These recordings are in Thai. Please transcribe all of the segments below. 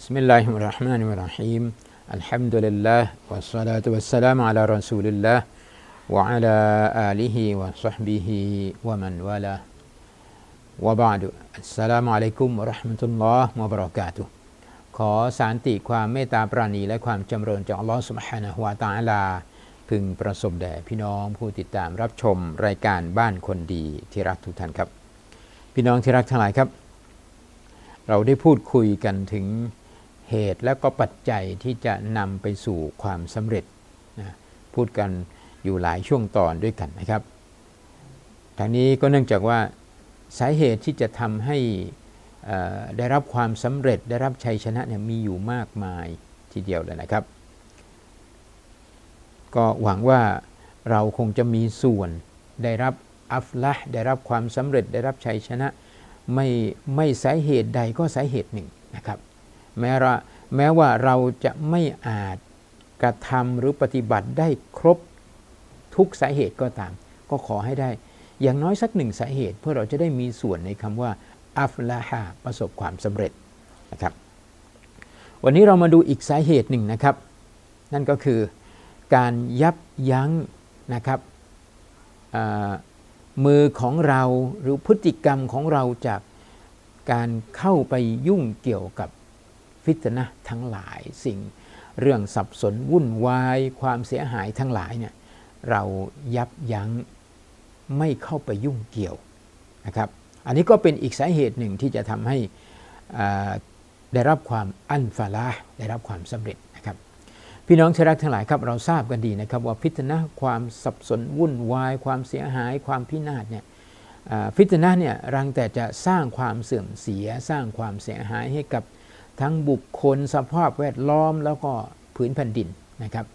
بسم الله الرحمن الرحيم الحمد لله والصلاة والسلام على رسول الله وعلى آله وصحبه ومن والاه وبعد السلام عليكم ورحمة الله وبركاته ขอสารติความเมตตาปราณีและความจำเริญจากอัลลอฮฺสุบฮานะฮุวาตาอาลา พึงประสบแด่พี่น้องผู้ติดตามรับชมรายการบ้านคนดีที่รักทุกท่านครับ พี่น้องที่รักทั้งหลายครับ เราได้พูดคุยกันถึง เหตุและก็ปัจจัยที่จะนำไปสู่ความสำเร็จนะพูดกันอยู่หลายช่วงตอนด้วยกันนะครับทางนี้ก็เนื่องจากว่าสาเหตุที่จะทำให้ได้รับความสำเร็จได้รับชัยชนะเนี่ยมีอยู่มากมายทีเดียวเลยนะครับ ก็หวังว่าเราคงจะมีส่วนได้รับอัฟละได้รับความสำเร็จได้รับชัยชนะ ไม่ไม่สาเหตุใดก็สาเหตุหนึ่งนะครับ แม้ว่าแม้ว่าเราจะไม่อาจกระทำหรือปฏิบัติได้ครบทุกสาเหตุก็ตาม ก็ขอให้ได้ อย่างน้อยสักหนึ่งสาเหตุ เพื่อเราจะได้มีส่วนในคำว่าอัฟลาฮาประสบความสำเร็จนะครับวันนี้เรามาดูอีกสาเหตุหนึ่งนะครับ นั่นก็คือการยับยั้งนะครับมือของเราหรือพฤติกรรมของเราจากการเข้าไปยุ่งเกี่ยวกับ ฟิตนะทั้งหลายสิ่งเรื่องสับสนวุ่นวาย ความเสียหายทั้งหลายเนี่ยเรายับยั้งไม่เข้าไปยุ่งเกี่ยวนะครับ อันนี้ก็เป็นอีกสาเหตุหนึ่งที่จะทำให้อ่าได้รับความอันฟาลาได้รับความสำเร็จนะครับ พี่น้องที่รักทั้งหลายครับเราทราบกันดีนะครับว่าฟิตนะความสับสนวุ่นวาย ความเสียหาย ความพินาศเนี่ยฟิตนะเนี่ยรังแต่จะสร้างความเสื่อมเสียสร้างความเสียหายให้กับ ทั้งบุคคลสภาพแวดล้อมแล้วก็ผืนแผ่นดินนะครับ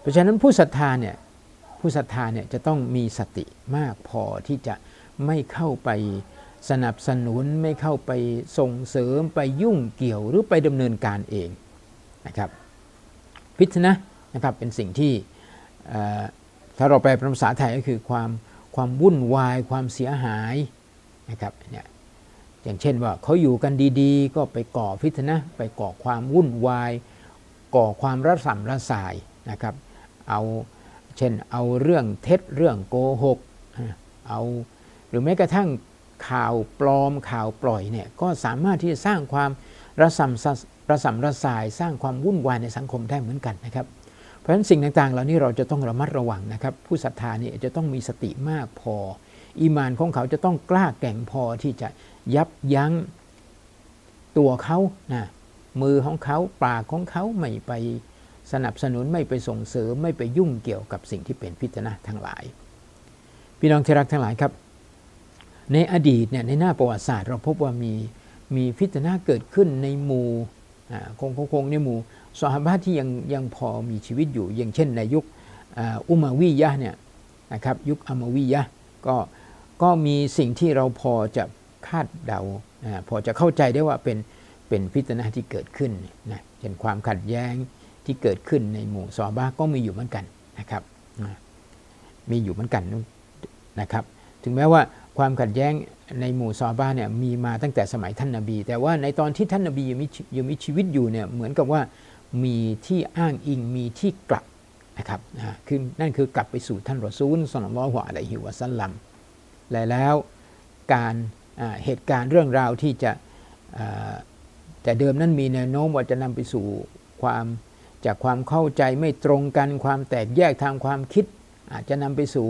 เพราะฉะนั้นผู้ศรัทธาเนี่ยผู้ศรัทธาเนี่ยจะต้องมีสติมากพอที่จะไม่เข้าไปสนับสนุนไม่เข้าไปส่งเสริมไปยุ่งเกี่ยวหรือไปดำเนินการเองนะครับพิษนะนะครับเป็นสิ่งที่ถ้าเราแปลเป็นภาษาไทยก็คือความความวุ่นวายความเสียหายนะครับเนี่ย อย่างเช่นว่าเขาอยู่กันดีๆ ก็ไปก่อพิษนะไปก่อความวุ่นวาย ก่อความระส่ำระสายนะครับ เอาเช่นเอาเรื่องเท็จเรื่องโกหกเอาหรือแม้กระทั่งข่าวปลอมข่าวปล่อยเนี่ยก็สามารถที่จะสร้างความระส่ำระส่ำระสายสร้างความวุ่นวายในสังคมได้เหมือนกันนะครับ เพราะฉะนั้นสิ่งต่างๆ เหล่านี้เราจะต้องระมัดระวังนะครับ ผู้ศรัทธาเนี่ยจะต้องมีสติมากพอ อีมานของเขาจะต้องกล้าแก่งพอที่จะยับยั้งตัวเขานะมือของเขาปากของเขาไม่ไปสนับสนุนไม่ไปส่งเสริมไม่ไปยุ่งเกี่ยวกับสิ่งที่เป็นพิจนะทั้งหลาย พี่น้องที่รักทั้งหลายครับ ในอดีตเนี่ยในหน้าประวัติศาสตร์ เราพบว่ามีมีฟิตนะเกิดขึ้นในหมู่อาคงคงคงในหมู่สหาบะที่ยังยังพอมีชีวิตอยู่ อย่างเช่นในยุคอุมาวียะเนี่ยนะครับยุคอมาวียะก็ ก็มีสิ่งที่เราพอจะคาดเดาพอจะเข้าใจได้ว่าเป็นเป็นฟิตนะที่เกิดขึ้นนะเช่นความขัดแย้งที่เกิดขึ้นในหมู่ซอฮาบะห์ก็มีอยู่เหมือนกันนะครับมีอยู่เหมือนกันนะครับ ถึงแม้ว่าความขัดแย้งในหมู่ซอฮาบะห์เนี่ยมีมาตั้งแต่สมัยท่านนาบี แต่ว่าในตอนที่ท่านนาบียังมีชียังมีชีวิตอยู่เนี่ยเหมือนกับว่ามีที่อ้างอิงมีที่กลับนะครับคือนั่นคือกลับไปสู่ท่านรอซูลสลลัลลอฮุอะลัยฮิวะซัลลัม และแล้วการเหตุการณ์เรื่องราวที่จะแต่เดิมนั้นมีแนวโน้มว่าจะนำไปสู่ความจากความเข้าใจไม่ตรงกัน ความแตกแยกทางความคิด อาจจะนำไปสู่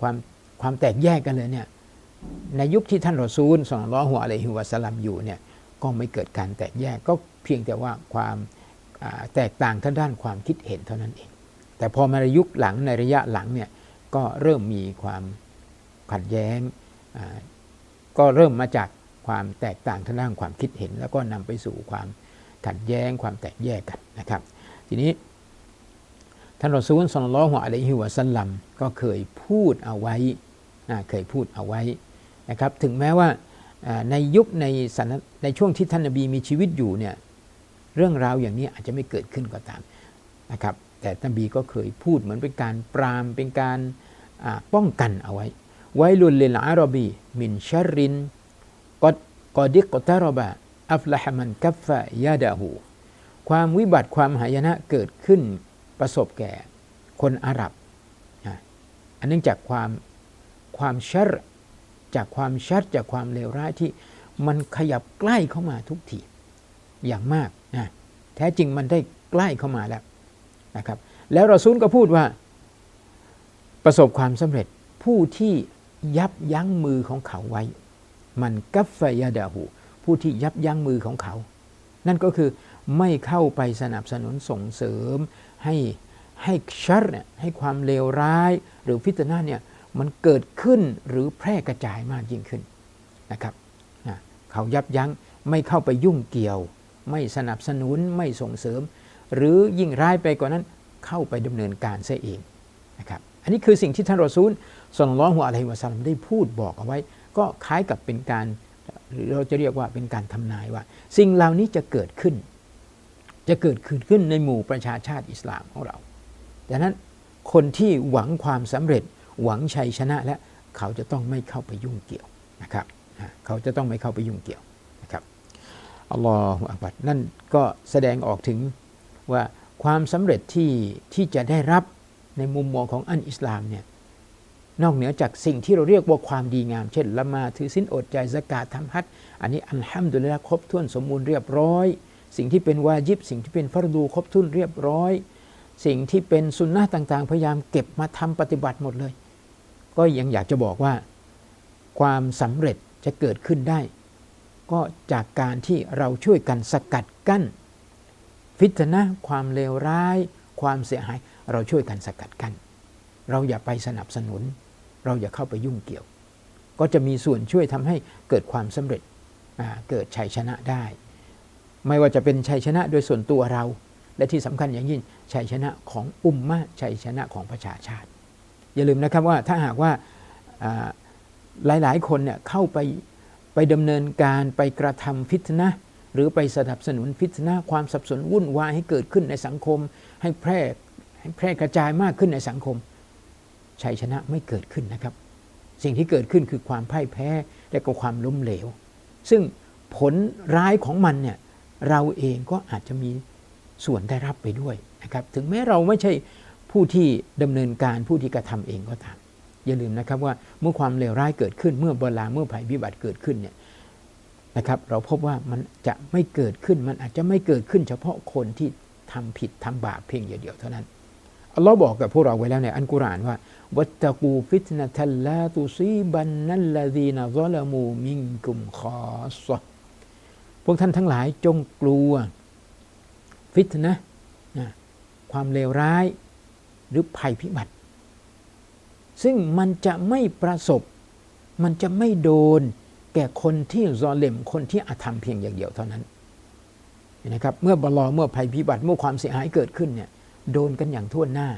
ความความแตกแยกกันเลยเนี่ยในยุคที่ท่านรอซูลสอนล้อหัวอะลัยฮิวะสลัมอยู่เนี่ยก็ไม่เกิดการแตกแยกก็เพียงแต่ว่าความแตกต่างทางด้านความคิดเห็นเท่านั้นเอง แต่พอมาในยุคหลังในระยะหลังเนี่ยก็เริ่มมีความ ขัดแย้ง ก็เริ่มมาจากความแตกต่างทางด้านความคิดเห็น แล้วก็นำไปสู่ความขัดแย้งความแตกแยกกันนะครับ ทีนี้ท่านรอซูลสอนล้อหัวอะลัยฮิวะสัลลัมก็เคยพูดเอาไว้เคยพูดเอาไว้นะครับ ถึงแม้ว่าในยุคในสนในช่วงที่ท่านนบีมีชีวิตอยู่เนี่ยเรื่องราวอย่างนี้อาจจะไม่เกิดขึ้นก็ตามนะครับ แต่นบีก็เคยพูดเหมือนเป็นการปรามเป็นการป้องกันเอาไว้ ไวลุลลิลอารบีมินชารินกดกอดิกตารบะอัฟละฮมันกัฟฟะยาดาหูความวิบัติความหายนะเกิดขึ้นประสบแก่คนอาหรับนะอันเนื่องจากความความชัรจากความชัดจากความเลวร้ายที่มันขยับใกล้เข้ามาทุกทีอย่างมากนะแท้จริงมันได้ใกล้เข้ามาแล้วนะครับ แล้วเรอซูลก็พูดว่า ประสบความสำเร็จผู้ที่ ยับยั้งมือของเขาไว้ มันกัฟฟยาดาหูผู้ที่ยับยั้งมือของเขา นั่นก็คือไม่เข้าไปสนับสนุนส่งเสริม ให้ให้ชัรเนี่ยให้ความเลวร้าย หรือฟิตนาเนี่ยมันเกิดขึ้นหรือแพร่กระจายมากยิ่งขึ้นนะครับนะเขายับยั้งไม่เข้าไปยุ่งเกี่ยว ไม่สนับสนุนไม่ส่งเสริม หรือยิ่งร้ายไปกว่านั้นเข้าไปดำเนินการเสียเองนะครับ อันนี้คือสิ่งที่ท่านรอซูลสลลัลลอฮุอะลัยฮิวะซัลลัมได้พูดบอกเอาไว้ ก็คล้ายกับเป็นการเราจะเรียกว่าเป็นการทำนายว่า สิ่งเหล่านี้จะเกิดขึ้น จะเกิดขึ้นขึ้นในหมู่ประชาชาติอิสลามของเราดังนั้นคนที่หวังความสำเร็จหวังชัยชนะและเขาจะต้องไม่เข้าไปยุ่งเกี่ยวนะครับเขาจะต้องไม่เข้าไปยุ่งเกี่ยวนะครับอัลลอฮฺอักบัดนั่นก็แสดงออกถึงว่าความสำเร็จที่ที่จะได้รับ ในมุมมองของอันอิสลามเนี่ยนอกเหนือจากสิ่งที่เราเรียกว่าความดีงาม เช่นละมาถือสินอดใจสกาดทำฮัจอันนี้อันห้ามดุลิละครบถ้วนสมบูรณ์เรียบร้อย สิ่งที่เป็นวาจิบ สิ่งที่เป็นฟารดูครบถ้วนเรียบร้อย สิ่งที่เป็นสุนนะต่างๆ พยายามเก็บมาทำปฏิบัติหมดเลย ก็ยังอยากจะบอกว่า ความสำเร็จจะเกิดขึ้นได้ ก็จากการที่เราช่วยกันสกัดกั้น ฟิตนะความเลวร้าย ความเสียหายเราช่วยกันสกัดกั้นเราอย่าไปสนับสนุน เราอย่าเข้าไปยุ่งเกี่ยว ก็จะมีส่วนช่วยทำให้เกิดความสำเร็จเกิดชัยชนะได้ ไม่ว่าจะเป็นชัยชนะโดยส่วนตัวเรา และที่สำคัญอย่างยิ่งชัยชนะของอุมมะชัยชนะของประชาชาติ อย่าลืมนะครับว่าถ้าหากว่าหลายๆ คนเนี่ยเข้าไปไปดำเนินการไปกระทำฟิตนะ หรือไปสนับสนุนฟิตนะความสับสนวุ่นวายให้เกิดขึ้นในสังคม ให้แพร่ให้แพร่กระจายมากขึ้นในสังคม ชัยชนะไม่เกิดขึ้นนะครับ สิ่งที่เกิดขึ้นคือความพ่ายแพ้และก็ความล้มเหลว ซึ่งผลร้ายของมันเนี่ยเราเองก็อาจจะมีส่วนได้รับไปด้วยนะครับถึงแม้เราไม่ใช่ผู้ที่ดำเนินการผู้ที่กระทำเองก็ตามอย่าลืมนะครับว่าเมื่อความเลวร้ายเกิดขึ้นเมื่อบลาเมื่อภัยพิบัติเกิดขึ้นเนี่ย นะครับเราพบว่ามันจะไม่เกิดขึ้นมันอาจจะไม่เกิดขึ้น เฉพาะคนที่ทำผิดทำบาปเพียงอย่างเดียวเท่านั้นอัลลอฮ์บอกกับพวกเราไว้แล้วในอันกุรานว่าวัตกูฟิตนะทัลลาตุซีบันนัลลดีนซอลมูมิงกุมคอสพวกท่านทั้งหลายจงกลัวฟิตนะนะความเลวร้ายหรือภัยพิบัติ ซึ่งมันจะไม่ประสบ มันจะไม่โดน แก่คนที่รอเลมคนที่อาธรรมเพียงอย่างเดียวเท่านั้นนะครับเมื่อบลอเมื่อภัยพิบัติเมื่อความเสียหายเกิดขึ้นเนี่ยโดนกันอย่างทั่วหน้า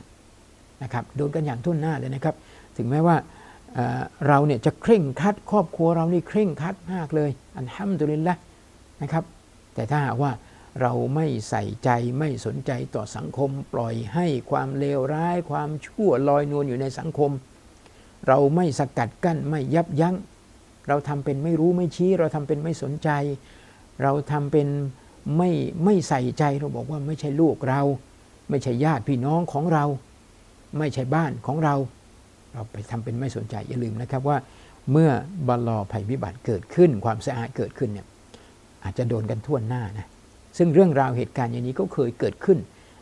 นะครับโดนกันอย่างทั่วหน้าเลยนะครับ ถึงแม้ว่าเราเนี่ยจะเคร่งคัดครอบครัวเรานี่เคร่งคัดมากเลย อันห้ามตุลินละนะครับ แต่ถ้าหากว่าเราไม่ใส่ใจไม่สนใจต่อสังคม ปล่อยให้ความเลวร้าย ความชั่วลอยนวลอยู่ในสังคม เราไม่สกัดกั้นไม่ยับยั้ง เราทำเป็นไม่รู้ไม่ชี้ เราทำเป็นไม่สนใจ เราทำเป็นไม่ไม่ใส่ใจเราบอกว่าไม่ใช่ลูกเรา ไม่ใช่ญาติพี่น้องของเรา ไม่ใช่บ้านของเรา เราไปทำเป็นไม่สนใจอย่าลืมนะครับว่า เมื่อบาลอภัยพิบัติเกิดขึ้น ความเสียหายเกิดขึ้นเนี่ยอาจจะโดนกันทั่วหน้านะซึ่งเรื่องราวเหตุการณ์อย่างนี้ก็เคยเกิดขึ้น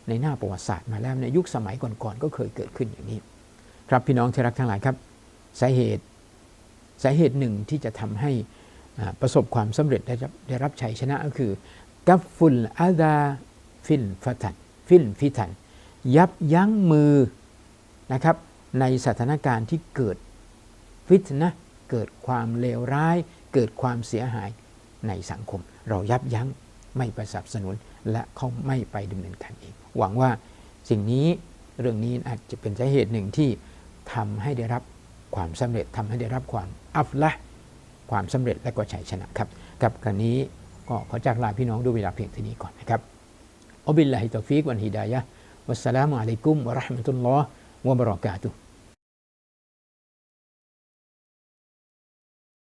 ในหน้าประวัติศาสตร์มาแล้วในยุคสมัยก่อนๆก็เคยเกิดขึ้นอย่างนี้ ครับพี่น้องที่รักทั้งหลายครับสาเหตุ สาเหตุหนึ่งที่จะทำให้ประสบความสำเร็จได้รับได้รับชัยชนะก็คือ กัฟฟุลอาดาฟิลฟัตันฟิลฟิตัน ยับยั้งมือนะครับในสถานการณ์ที่เกิดฟิตนะเกิดความเลวร้าย เกิดความเสียหายในสังคม เรายับยั้งไม่ไปสนับสนุนและเขาไม่ไปดำเนินการเองหวังว่าสิ่งนี้เรื่องนี้อาจจะเป็นสาเหตุหนึ่งที่ทำให้ได้รับ ความสำเร็จทำให้ได้รับความอัฟละความสำเร็จและก็ชัยชนะครับกับการนี้ก็ขอจากลาพี่น้องด้วยเวลาเพียงเท่านี้ก่อนนะครับอบิลลาฮิตอฟิกวันฮิดายะวัสสลามุอะลัยกุมวะราะห์มะตุลลอฮ์วะบะเราะกาตุฮ์